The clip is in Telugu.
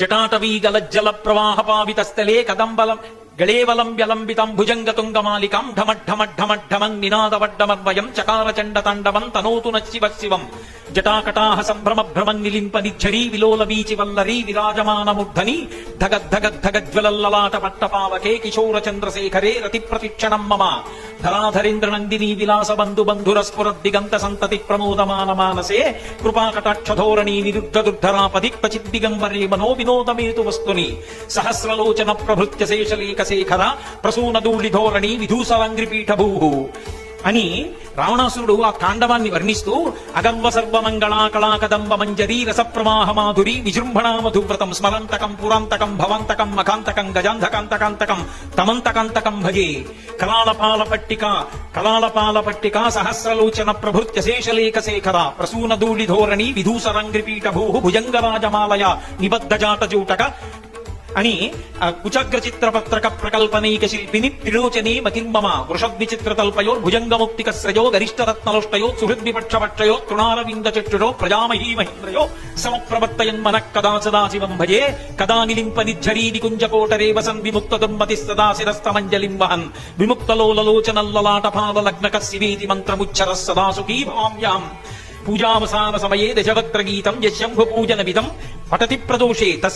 జటాటవీ జల ప్రవాహ పావిత స్థలే కదంబలం. గళేవలం వ్యలంబితం భుజంగతుంగమాలికం ఢమఢమఢమఢమం నినాదవడ్డమర్వయం చకార తాండవం తనోతు నశివ శివం జటాకటాహ సంభ్రమ భ్రమం నిలింప నిచ్చరీ విలోల వీచి వల్లరీ విరాజమానముద్ధని ధగద్ధగద్ధగజ్వలల్లలాట పట్టపావకే కిశోర చంద్రశేఖరే రతి ప్రతిక్షణం మమ. ధరాధరేంద్ర నందిని విలాస బంధు బంధుర స్ఫుర దిగంత సంతతి ప్రమోదమాన మానసే కృపాకటాక్షధోరణి నిరుద్ధ దుర్ధరాపది క్వచిద్ దిగంబరే మనో వినోదమేతు వస్తుని సహస్రలోచన ప్రభృత్య శేషలేఖ శేఖర ప్రసూన ధూళి ధోరణి విధూసరంగ్రిపీఠ భూ అని రావణాసురుడు ఆ కాండవాన్ని వర్ణిస్తూ అగంబ సర్వమంగళాకళాకదంబ మంజరీ రస మాధురి విజృంభణా మధువ్రతం స్మరంతకం పురాంతకం భవంతకం మకాంతకం గజాంధకాంతకాంతకం తమంతకాంతకం భజే కళాళపాల పట్టిక కళాళపాల పట్టిక సహస్రలోచన ప్రభృత్య శేషలేఖ శేఖర ప్రసూన ధూళి ధోరణి విధూసరంగ్రిపీఠ భూ భుజంగరాజమాలయ నిబద్ధ జాట జూటక అని కుచగ్ర చిత్ర పత్రక ప్రకల్పనైక శిల్పిని త్రిలోచనే మతిర్మమ వృషద్విచిత్ర తల్పయో భుజంగముక్తిక శ్రయో గరిష్టరత్నలుష్టయో సుహృద్విపక్షపక్షయో తృణారవింద చక్షురో ప్రజామహీ మహేంద్రయో సమప్రవర్తయన్ మన కదా సదాశివం భజే కదా నిలింప నిఝరీది కుంజకోటరే వసన్ విముక్త దుర్మతి సదా శిరస్తమంజలిం వహన్ విముక్తలోలలోచనల్లలాటపాల లగ్నక శివేతి మంత్రముచ్చర సదా సుఖీ భవామ్యాం పూజావసాన సమయే దశవక్త్ర గీతం యశంభు పూజన విధం పఠతి ప్రదోషే తస్య